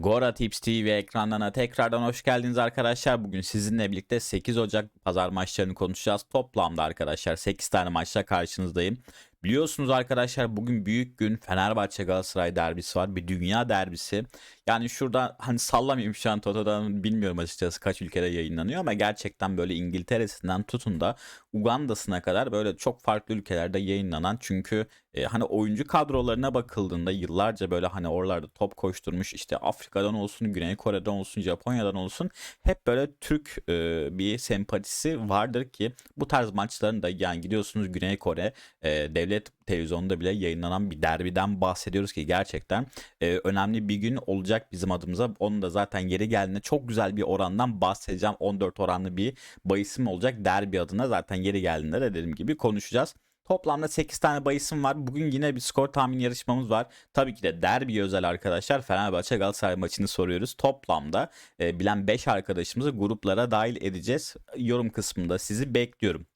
Gora Tips TV ekranlarına tekrardan hoş geldiniz arkadaşlar. Bugün sizinle birlikte 8 Ocak pazar maçlarını konuşacağız. Toplamda arkadaşlar 8 tane maçla karşınızdayım. Biliyorsunuz arkadaşlar bugün büyük gün Fenerbahçe Galatasaray derbisi var. Bir dünya derbisi. Yani şurada hani sallamayayım şu an Toto'dan bilmiyorum açıkçası kaç ülkede yayınlanıyor ama gerçekten böyle İngiltere'sinden tutun da Uganda'sına kadar böyle çok farklı ülkelerde yayınlanan çünkü e, hani oyuncu kadrolarına bakıldığında yıllarca böyle hani oralarda top koşturmuş işte Afrika'dan olsun, Güney Kore'den olsun, Japonya'dan olsun hep böyle Türk e, bir sempatisi vardır ki bu tarz maçların da yani gidiyorsunuz Güney Kore e, devlet televizyonunda bile yayınlanan bir derbiden bahsediyoruz ki gerçekten e, önemli bir gün olacak bizim adımıza. Onun da zaten yeri geldiğinde çok güzel bir orandan bahsedeceğim. 14 oranlı bir bahisim olacak derbi adına zaten yeri geldiğinde de dediğim gibi konuşacağız. Toplamda 8 tane bahisim var. Bugün yine bir skor tahmin yarışmamız var. Tabii ki de derbi özel arkadaşlar. Fenerbahçe Galatasaray maçını soruyoruz. Toplamda e, bilen 5 arkadaşımızı gruplara dahil edeceğiz. Yorum kısmında sizi bekliyorum.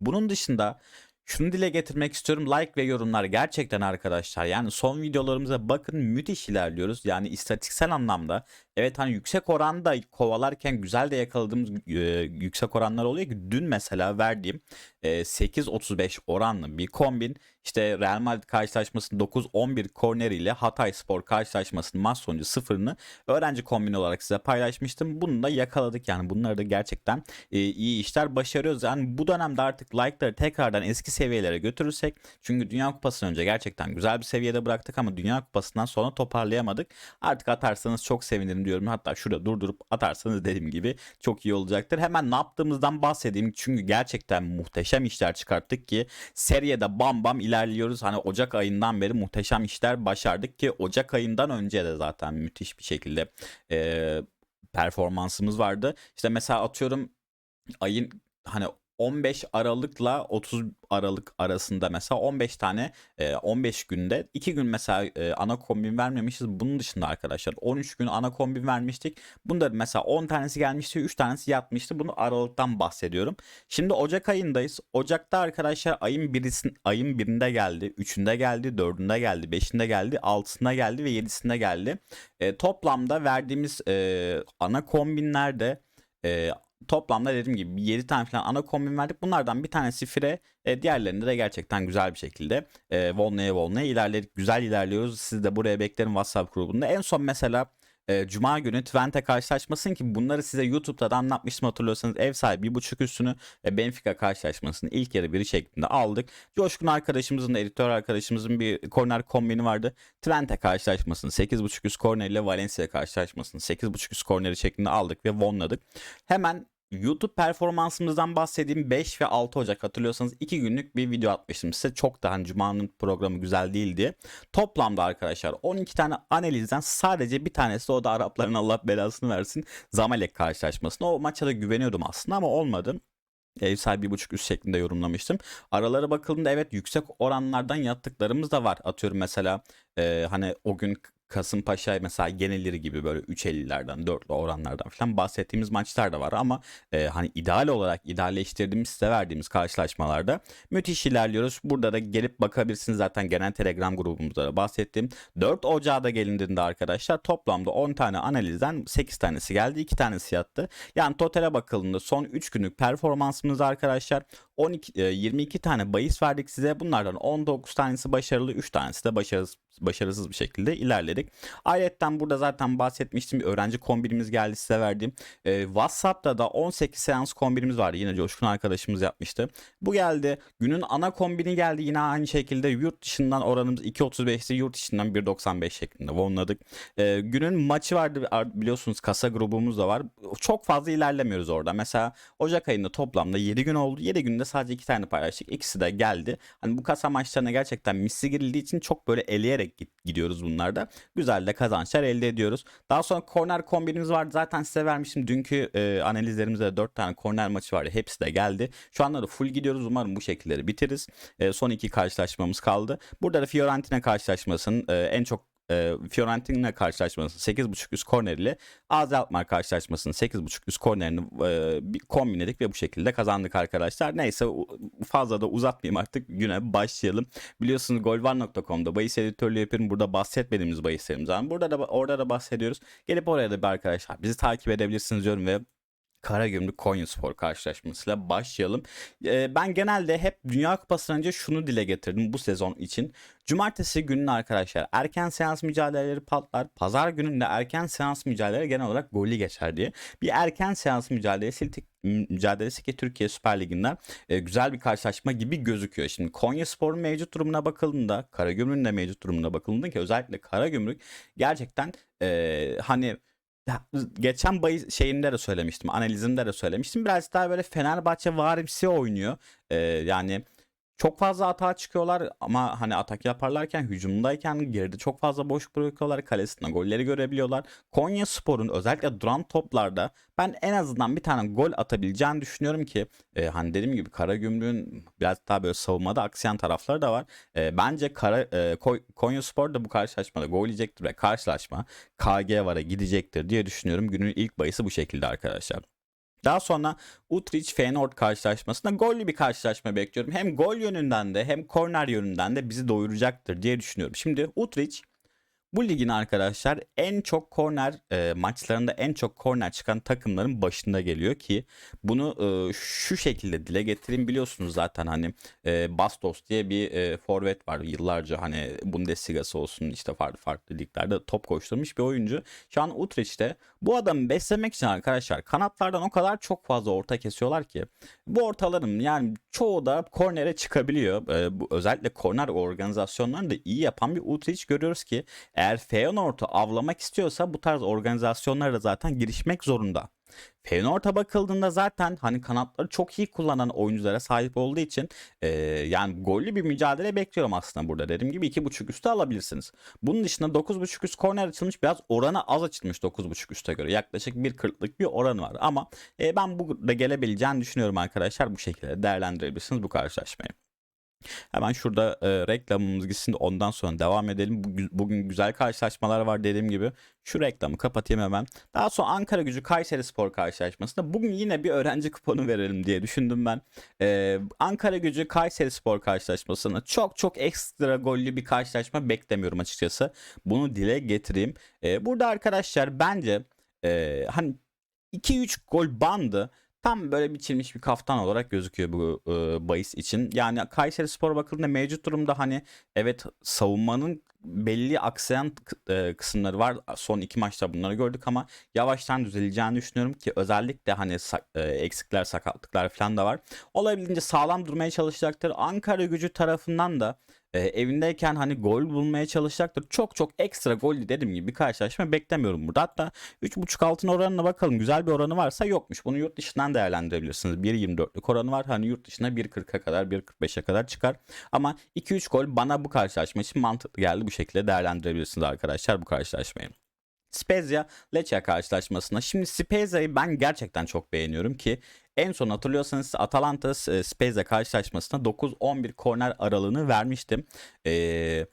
Bunun dışında şunu dile getirmek istiyorum. Like ve yorumlar gerçekten arkadaşlar. Yani son videolarımıza bakın müthiş ilerliyoruz. Yani istatistiksel anlamda evet hani yüksek oranda kovalarken güzel de yakaladığımız e, yüksek oranlar oluyor ki dün mesela verdiğim e, 8-35 oranlı bir kombin işte Real Madrid karşılaşmasının 9-11 korner ile Hatay Spor karşılaşmasının maç sonucu sıfırını öğrenci kombini olarak size paylaşmıştım. Bunu da yakaladık yani bunları da gerçekten e, iyi işler başarıyoruz. Yani bu dönemde artık like'ları tekrardan eski seviyelere götürürsek çünkü Dünya Kupası'ndan önce gerçekten güzel bir seviyede bıraktık ama Dünya Kupası'ndan sonra toparlayamadık. Artık atarsanız çok sevinirim diyorum. Hatta şurada durdurup atarsanız dediğim gibi çok iyi olacaktır. Hemen ne yaptığımızdan bahsedeyim. Çünkü gerçekten muhteşem işler çıkarttık ki seriyede bam bam ilerliyoruz. Hani Ocak ayından beri muhteşem işler başardık ki Ocak ayından önce de zaten müthiş bir şekilde e, performansımız vardı. İşte mesela atıyorum ayın hani 15 Aralık'la 30 Aralık arasında mesela 15 tane 15 günde 2 gün mesela ana kombin vermemişiz. Bunun dışında arkadaşlar 13 gün ana kombin vermiştik. Bunda mesela 10 tanesi gelmişti 3 tanesi yatmıştı. Bunu Aralık'tan bahsediyorum. Şimdi Ocak ayındayız. Ocak'ta arkadaşlar ayın birisin, ayın birinde geldi. 3'ünde geldi. 4'ünde geldi. 5'inde geldi. 6'sında geldi ve 7'sinde geldi. E, toplamda verdiğimiz e, ana kombinlerde e, toplamda dediğim gibi 7 tane falan ana kombin verdik. Bunlardan bir tanesi fire. E, diğerlerinde de gerçekten güzel bir şekilde e, volneye volneye ilerledik. Güzel ilerliyoruz. Sizi de buraya beklerim WhatsApp grubunda. En son mesela e, Cuma günü Twente karşılaşmasın ki bunları size YouTube'da da anlatmıştım hatırlıyorsanız ev sahibi bir buçuk üstünü ve Benfica karşılaşmasını ilk yarı biri şeklinde aldık. Coşkun arkadaşımızın editör arkadaşımızın bir korner kombini vardı. Twente karşılaşmasını 8.5 üst korner ile Valencia karşılaşmasını 8.5 üst korneri şeklinde aldık ve vonladık. Hemen YouTube performansımızdan bahsedeyim. 5 ve 6 Ocak hatırlıyorsanız 2 günlük bir video atmıştım size. Çok da hani Cuma'nın programı güzel değildi. Toplamda arkadaşlar 12 tane analizden sadece bir tanesi o da Arapların Allah belasını versin. Zamalek karşılaşmasına. O maça da güveniyordum aslında ama olmadı ev sahibi bir buçuk üst şeklinde yorumlamıştım. Aralara bakıldığında evet yüksek oranlardan yattıklarımız da var. Atıyorum mesela e, hani o gün Kasımpaşa mesela genelleri gibi böyle 3.50'lerden 4'lü oranlardan falan bahsettiğimiz maçlar da var ama e, hani ideal olarak idealleştirdiğimiz size verdiğimiz karşılaşmalarda müthiş ilerliyoruz. Burada da gelip bakabilirsiniz zaten genel telegram grubumuzda da bahsettiğim 4 Ocağı da gelindiğinde arkadaşlar toplamda 10 tane analizden 8 tanesi geldi 2 tanesi yattı. Yani totale bakıldığında son 3 günlük performansımız arkadaşlar 12 22 tane bahis verdik size. Bunlardan 19 tanesi başarılı, 3 tanesi de başarısız başarısız bir şekilde ilerledik. Ayrıca burada zaten bahsetmiştim öğrenci kombinimiz geldi size verdiğim. Ee, WhatsApp'ta da 18 seans kombinimiz vardı. Yine Coşkun arkadaşımız yapmıştı. Bu geldi. Günün ana kombini geldi. Yine aynı şekilde yurt dışından oranımız 2.35'ti. Yurt dışından 1.95 şeklinde vonladık. Ee, günün maçı vardı. Biliyorsunuz kasa grubumuz da var. Çok fazla ilerlemiyoruz orada. Mesela Ocak ayında toplamda 7 gün oldu. 7 günde sadece 2 tane paylaştık. İkisi de geldi. Hani bu kasa maçlarına gerçekten misli girildiği için çok böyle eleyerek gidiyoruz bunlarda. Güzel de kazançlar elde ediyoruz. Daha sonra korner kombinimiz vardı. Zaten size vermiştim. Dünkü e, analizlerimizde 4 tane korner maçı vardı. Hepsi de geldi. Şu anda da full gidiyoruz. Umarım bu şekilleri bitiririz. E, son iki karşılaşmamız kaldı. Burada da Fiorentina karşılaşmasının e, en çok e, Fiorentina karşılaşmasının 8.5 üst korner ile AZ Alkmaar karşılaşmasının 8.5 üst kornerini e, bir kombinledik ve bu şekilde kazandık arkadaşlar. Neyse fazla da uzatmayayım artık güne başlayalım. Biliyorsunuz golvar.com'da bahis editörlüğü yapıyorum. Burada bahsetmediğimiz bahislerimiz var. Burada da orada da bahsediyoruz. Gelip oraya da bir arkadaşlar bizi takip edebilirsiniz diyorum ve Karagümrük Konyaspor karşılaşmasıyla başlayalım. Ee, ben genelde hep Dünya Kupası'ndan önce şunu dile getirdim bu sezon için. Cumartesi gününü arkadaşlar erken seans mücadeleleri patlar. Pazar gününde erken seans mücadeleleri genel olarak gollü geçer diye. Bir erken seans mücadelesi mücadelesi ki Türkiye Süper Ligi'nden e, güzel bir karşılaşma gibi gözüküyor. Şimdi Konyaspor'un mevcut durumuna bakıldığında, Karagümrük'ün de mevcut durumuna bakıldığında ki özellikle Karagümrük gerçekten e, hani geçen bayı şeyinde de söylemiştim, analizimde de söylemiştim. Biraz daha böyle Fenerbahçe varimsi oynuyor. Ee, yani çok fazla atağa çıkıyorlar ama hani atak yaparlarken hücumdayken geride çok fazla boş bırakıyorlar. Kalesinde golleri görebiliyorlar. Konya Spor'un özellikle duran toplarda ben en azından bir tane gol atabileceğini düşünüyorum ki e, hani dediğim gibi Karagümrük'ün biraz daha böyle savunmada aksayan tarafları da var. E, bence Kara, e, Konya Spor da bu karşılaşmada gol yiyecektir ve karşılaşma KG VAR'a gidecektir diye düşünüyorum. Günün ilk bayısı bu şekilde arkadaşlar. Daha sonra Utrecht Feyenoord karşılaşmasında gollü bir karşılaşma bekliyorum. Hem gol yönünden de hem korner yönünden de bizi doyuracaktır diye düşünüyorum. Şimdi Utrecht bu ligin arkadaşlar en çok korner e, maçlarında en çok korner çıkan takımların başında geliyor ki bunu e, şu şekilde dile getireyim biliyorsunuz zaten hani e, Bastos diye bir e, forvet var yıllarca hani Bundesliga'sı olsun işte farklı farklı liglerde top koşturmuş bir oyuncu. Şu an Utrecht'te bu adamı beslemek için arkadaşlar kanatlardan o kadar çok fazla orta kesiyorlar ki bu ortaların yani çoğu da kornere çıkabiliyor. E, bu özellikle korner organizasyonlarını da iyi yapan bir Utrecht görüyoruz ki eğer Feyenoord'u avlamak istiyorsa bu tarz organizasyonlara zaten girişmek zorunda. Feyenoord'a bakıldığında zaten hani kanatları çok iyi kullanan oyunculara sahip olduğu için e, yani gollü bir mücadele bekliyorum aslında burada. Dediğim gibi 2.5 üstü alabilirsiniz. Bunun dışında 9.5 üst korner açılmış biraz oranı az açılmış 9.5 üste göre. Yaklaşık 1.40'lık bir oranı var ama e, ben burada gelebileceğini düşünüyorum arkadaşlar. Bu şekilde değerlendirebilirsiniz bu karşılaşmayı. Hemen şurada e, reklamımız gitsin de ondan sonra devam edelim. Bugün, güzel karşılaşmalar var dediğim gibi. Şu reklamı kapatayım hemen. Daha sonra Ankara gücü Kayseri Spor karşılaşmasında bugün yine bir öğrenci kuponu verelim diye düşündüm ben. E, Ankara gücü Kayseri Spor karşılaşmasına çok çok ekstra gollü bir karşılaşma beklemiyorum açıkçası. Bunu dile getireyim. E, burada arkadaşlar bence e, hani 2-3 gol bandı tam böyle biçilmiş bir kaftan olarak gözüküyor bu e, bahis için. Yani Kayseri Spor bakıldığında mevcut durumda hani evet savunmanın belli aksayan e, kısımları var. Son iki maçta bunları gördük ama yavaştan düzeleceğini düşünüyorum ki özellikle hani e, eksikler, sakatlıklar falan da var. Olabildiğince sağlam durmaya çalışacaktır. Ankara gücü tarafından da e, evindeyken hani gol bulmaya çalışacaktır. Çok çok ekstra gol dediğim gibi bir karşılaşma beklemiyorum burada. Hatta 3.5 altın oranına bakalım. Güzel bir oranı varsa yokmuş. Bunu yurt dışından değerlendirebilirsiniz. 1.24'lük oranı var. Hani yurt dışına 1.40'a kadar 1.45'e kadar çıkar. Ama 2-3 gol bana bu karşılaşma için mantıklı geldi. Bu şekilde değerlendirebilirsiniz arkadaşlar bu karşılaşmayı. Spezia Lecce karşılaşmasında. Şimdi Spezia'yı ben gerçekten çok beğeniyorum ki en son hatırlıyorsanız Atalanta e, Spezia karşılaşmasında 9-11 korner aralığını vermiştim. Ee,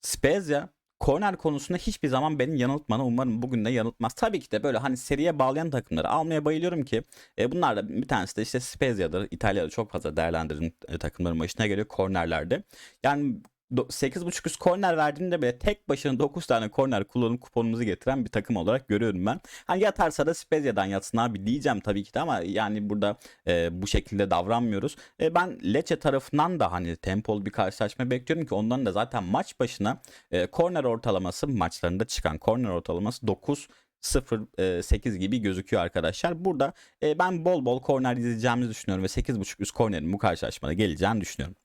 Spezia korner konusunda hiçbir zaman beni yanıltmadı. Umarım bugün de yanıltmaz. Tabii ki de böyle hani seriye bağlayan takımları almaya bayılıyorum ki e, bunlar da bir tanesi de işte Spezia'dır. İtalya'da çok fazla değerlendirdiğim e, takımların başına geliyor kornerlerde. Yani 8.5 üst korner verdiğinde bile tek başına 9 tane korner kullanıp kuponumuzu getiren bir takım olarak görüyorum ben. Hani yatarsa da Spezia'dan yatsın abi diyeceğim tabii ki de ama yani burada e, bu şekilde davranmıyoruz. E, ben Lecce tarafından da hani tempolu bir karşılaşma bekliyorum ki onların da zaten maç başına e, korner ortalaması maçlarında çıkan korner ortalaması 9 0-8 gibi gözüküyor arkadaşlar. Burada e, ben bol bol korner izleyeceğimizi düşünüyorum ve 8.5 üst kornerin bu karşılaşmada geleceğini düşünüyorum.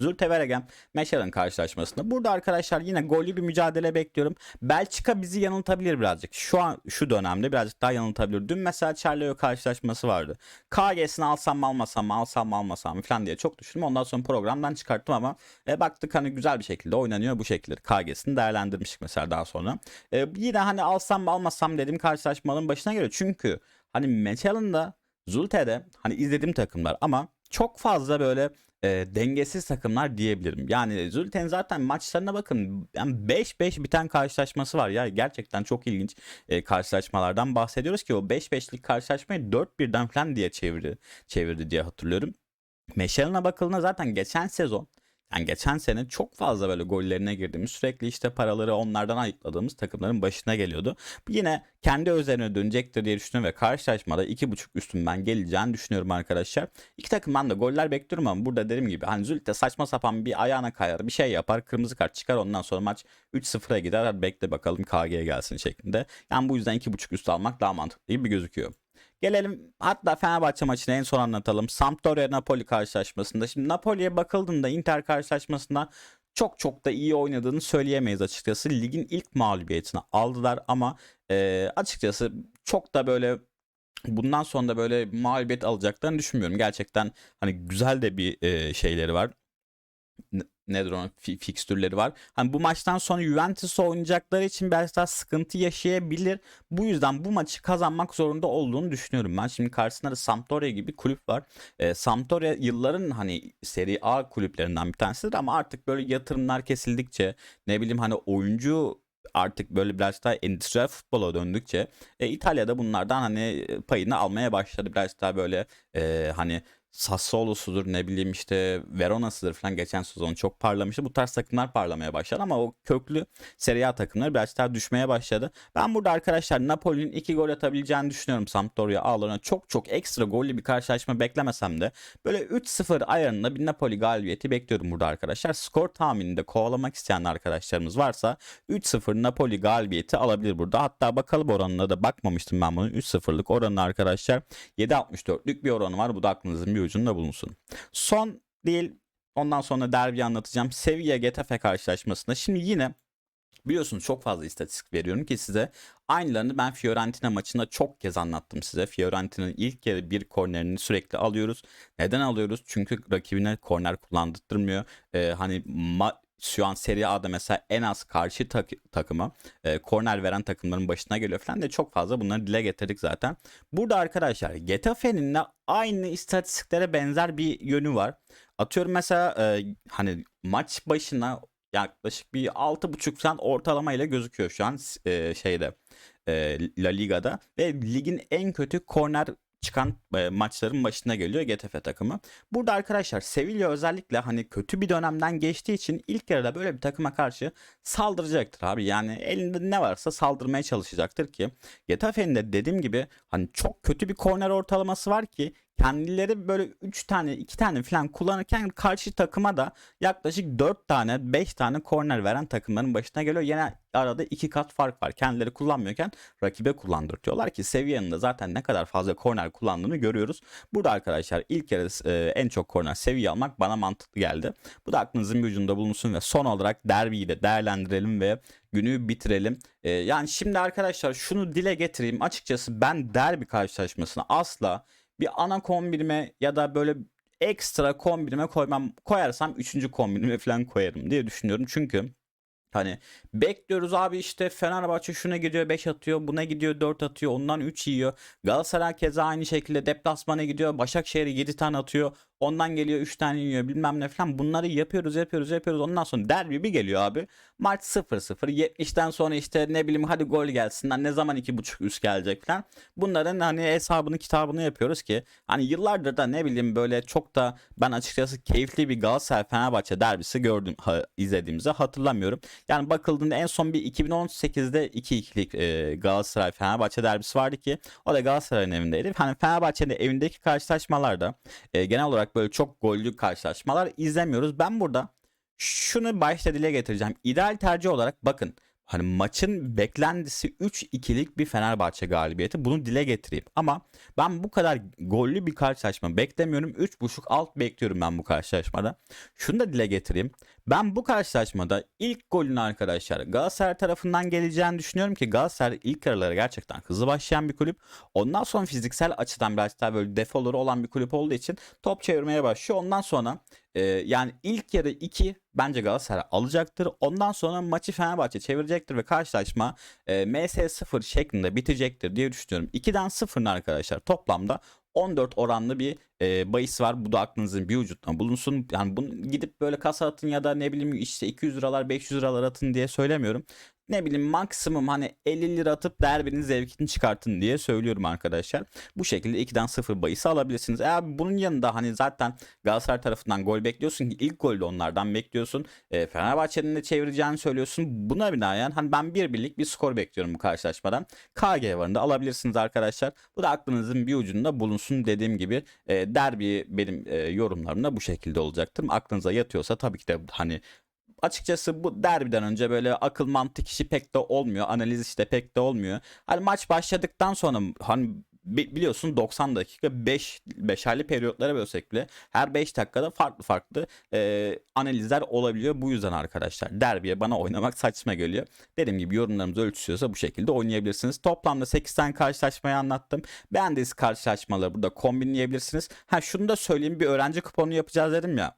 Zulte Veregem Meşer'in karşılaşmasında. Burada arkadaşlar yine gollü bir mücadele bekliyorum. Belçika bizi yanıltabilir birazcık. Şu an şu dönemde birazcık daha yanıltabilir. Dün mesela Charleroi karşılaşması vardı. KG'sini alsam mı almasam mı alsam mı almasam mı falan diye çok düşündüm. Ondan sonra programdan çıkarttım ama e, baktık hani güzel bir şekilde oynanıyor bu şekilde. KG'sini değerlendirmiştik mesela daha sonra. E, yine hani alsam mı almasam dediğim karşılaşmaların başına geliyor. Çünkü hani Mechalen'da Zulte'de hani izlediğim takımlar ama çok fazla böyle e, dengesiz takımlar diyebilirim. Yani Zülten zaten maçlarına bakın yani 5-5 biten karşılaşması var ya gerçekten çok ilginç e, karşılaşmalardan bahsediyoruz ki o 5-5'lik karşılaşmayı 4-1'den falan diye çevirdi, çevirdi diye hatırlıyorum. Meşal'ına bakıldığında zaten geçen sezon yani geçen sene çok fazla böyle gollerine girdiğimiz sürekli işte paraları onlardan ayıkladığımız takımların başına geliyordu. Yine kendi üzerine dönecektir diye düşünüyorum ve karşılaşmada 2.5 üstün ben geleceğini düşünüyorum arkadaşlar. İki takımdan da goller bekliyorum ama burada dediğim gibi hani Zülte saçma sapan bir ayağına kayar bir şey yapar kırmızı kart çıkar ondan sonra maç 3-0'a gider bekle bakalım KG gelsin şeklinde. Yani bu yüzden 2.5 üstü almak daha mantıklı gibi gözüküyor. Gelelim hatta Fenerbahçe maçını en son anlatalım. Sampdoria Napoli karşılaşmasında. Şimdi Napoli'ye bakıldığında Inter karşılaşmasında çok çok da iyi oynadığını söyleyemeyiz açıkçası. Ligin ilk mağlubiyetini aldılar ama e, açıkçası çok da böyle bundan sonra da böyle mağlubiyet alacaklarını düşünmüyorum. Gerçekten hani güzel de bir e, şeyleri var nedir onun fi- fikstürleri var. Hani bu maçtan sonra Juventus oynayacakları için biraz daha sıkıntı yaşayabilir. Bu yüzden bu maçı kazanmak zorunda olduğunu düşünüyorum ben. Şimdi karşısında da Sampdoria gibi kulüp var. E, Sampdoria yılların hani Serie A kulüplerinden bir tanesidir ama artık böyle yatırımlar kesildikçe ne bileyim hani oyuncu artık böyle biraz daha endüstriyel futbola döndükçe e, İtalya'da bunlardan hani payını almaya başladı. Biraz daha böyle e, hani Sassuolo'sudur ne bileyim işte Verona'sıdır falan geçen sezon çok parlamıştı. Bu tarz takımlar parlamaya başladı ama o köklü Serie A takımları biraz daha düşmeye başladı. Ben burada arkadaşlar Napoli'nin 2 gol atabileceğini düşünüyorum Sampdoria ağlarına. Çok çok ekstra gollü bir karşılaşma beklemesem de böyle 3-0 ayarında bir Napoli galibiyeti bekliyorum burada arkadaşlar. Skor tahmininde kovalamak isteyen arkadaşlarımız varsa 3-0 Napoli galibiyeti alabilir burada. Hatta bakalım oranına da bakmamıştım ben bunun 3-0'lık oranı arkadaşlar. 7.64'lük bir oranı var. Bu da aklınızın bir ucunda bulunsun. Son değil ondan sonra derbi anlatacağım. Sevilla Getafe karşılaşmasında şimdi yine biliyorsunuz çok fazla istatistik veriyorum ki size. Aynılarını ben Fiorentina maçında çok kez anlattım size. Fiorentina'nın ilk yarı bir kornerini sürekli alıyoruz. Neden alıyoruz? Çünkü rakibine korner kullandırtmıyor. Ee, hani ma- şu an Serie A'da mesela en az karşı tak- takıma e, korner veren takımların başına geliyor falan de çok fazla bunları dile getirdik zaten. Burada arkadaşlar Getafe'nin de aynı istatistiklere benzer bir yönü var. Atıyorum mesela e, hani maç başına yaklaşık bir 6.5 falan ortalama ile gözüküyor şu an e, şeyde e, La Liga'da ve ligin en kötü korner çıkan e, maçların başına geliyor Getafe takımı. Burada arkadaşlar Sevilla özellikle hani kötü bir dönemden geçtiği için ilk yarıda böyle bir takıma karşı saldıracaktır abi. Yani elinde ne varsa saldırmaya çalışacaktır ki Getafe'nin de dediğim gibi hani çok kötü bir korner ortalaması var ki kendileri böyle 3 tane 2 tane falan kullanırken karşı takıma da yaklaşık 4 tane 5 tane korner veren takımların başına geliyor. Yine arada 2 kat fark var. Kendileri kullanmıyorken rakibe kullandırtıyorlar ki seviyenin de zaten ne kadar fazla korner kullandığını görüyoruz. Burada arkadaşlar ilk yarı e, en çok korner seviye almak bana mantıklı geldi. Bu da aklınızın ucunda bulunsun ve son olarak derbiyi de değerlendirelim ve günü bitirelim. E, yani şimdi arkadaşlar şunu dile getireyim. Açıkçası ben derbi karşılaşmasını asla bir ana kombinime ya da böyle ekstra kombinime koymam koyarsam 3. kombinime falan koyarım diye düşünüyorum. Çünkü Hani bekliyoruz abi işte Fenerbahçe şuna gidiyor 5 atıyor, buna gidiyor 4 atıyor, ondan 3 yiyor. Galatasaray keza aynı şekilde deplasmana gidiyor, Başakşehir'e 7 tane atıyor, ondan geliyor 3 tane yiyor bilmem ne falan. Bunları yapıyoruz yapıyoruz yapıyoruz. Ondan sonra derbi bir geliyor abi. Maç 0-0. 70'ten sonra işte ne bileyim hadi gol gelsin. Ne zaman 2.5 üst gelecek falan. Bunların hani hesabını kitabını yapıyoruz ki hani yıllardır da ne bileyim böyle çok da ben açıkçası keyifli bir Galatasaray Fenerbahçe derbisi gördüm ha, izlediğimizi hatırlamıyorum. Yani bakıldığında en son bir 2018'de 2-2'lik e, Galatasaray Fenerbahçe derbisi vardı ki o da Galatasaray'ın evindeydi. Hani Fenerbahçe'nin evindeki karşılaşmalarda e, genel olarak böyle çok gollü karşılaşmalar izlemiyoruz. Ben burada şunu başta dile getireceğim. İdeal tercih olarak bakın hani maçın beklentisi 3-2'lik bir Fenerbahçe galibiyeti. Bunu dile getireyim. Ama ben bu kadar gollü bir karşılaşma beklemiyorum. 3.5 alt bekliyorum ben bu karşılaşmada. Şunu da dile getireyim. Ben bu karşılaşmada ilk golün arkadaşlar Galatasaray tarafından geleceğini düşünüyorum ki Galatasaray ilk yarılara gerçekten hızlı başlayan bir kulüp. Ondan sonra fiziksel açıdan biraz daha böyle defoları olan bir kulüp olduğu için top çevirmeye başlıyor. Ondan sonra e, yani ilk yarı 2 bence Galatasaray alacaktır. Ondan sonra maçı Fenerbahçe çevirecektir ve karşılaşma e, MS0 şeklinde bitecektir diye düşünüyorum. 2'den 0'ın arkadaşlar toplamda 14 oranlı bir e, bahis var. Bu da aklınızın bir ucunda bulunsun. Yani bunu gidip böyle kasa atın ya da ne bileyim işte 200 liralar 500 liralar atın diye söylemiyorum. Ne bileyim maksimum hani 50 lira atıp derbinin zevkini çıkartın diye söylüyorum arkadaşlar. Bu şekilde 2'den 0 bahisi alabilirsiniz. Eğer bunun yanında hani zaten Galatasaray tarafından gol bekliyorsun ki ilk golü de onlardan bekliyorsun. E, Fenerbahçe'nin de çevireceğini söylüyorsun. Buna binaen hani ben bir birlik bir skor bekliyorum bu karşılaşmadan. KG varında alabilirsiniz arkadaşlar. Bu da aklınızın bir ucunda bulunsun dediğim gibi. E, derbi benim e, yorumlarımda bu şekilde olacaktır. Aklınıza yatıyorsa tabii ki de hani açıkçası bu derbiden önce böyle akıl mantık işi pek de olmuyor. Analiz işte pek de olmuyor. Hani maç başladıktan sonra hani bi- biliyorsun 90 dakika 5 beşerli periyotlara bölsek bile her 5 dakikada farklı farklı e, analizler olabiliyor. Bu yüzden arkadaşlar derbiye bana oynamak saçma geliyor. Dediğim gibi yorumlarımız ölçüsüyorsa bu şekilde oynayabilirsiniz. Toplamda 8 tane karşılaşmayı anlattım. Beğendiğiniz karşılaşmaları burada kombinleyebilirsiniz. Ha şunu da söyleyeyim bir öğrenci kuponu yapacağız dedim ya.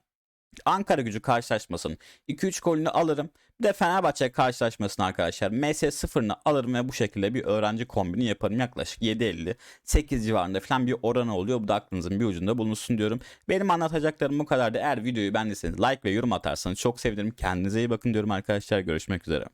Ankara gücü karşılaşmasının 2-3 golünü alırım. Bir de Fenerbahçe karşılaşmasını arkadaşlar MS 0'ını alırım ve bu şekilde bir öğrenci kombini yaparım. Yaklaşık 7.50 8 civarında falan bir oranı oluyor. Bu da aklınızın bir ucunda bulunsun diyorum. Benim anlatacaklarım bu kadardı. Eğer videoyu beğendiyseniz like ve yorum atarsanız çok sevinirim. Kendinize iyi bakın diyorum arkadaşlar. Görüşmek üzere.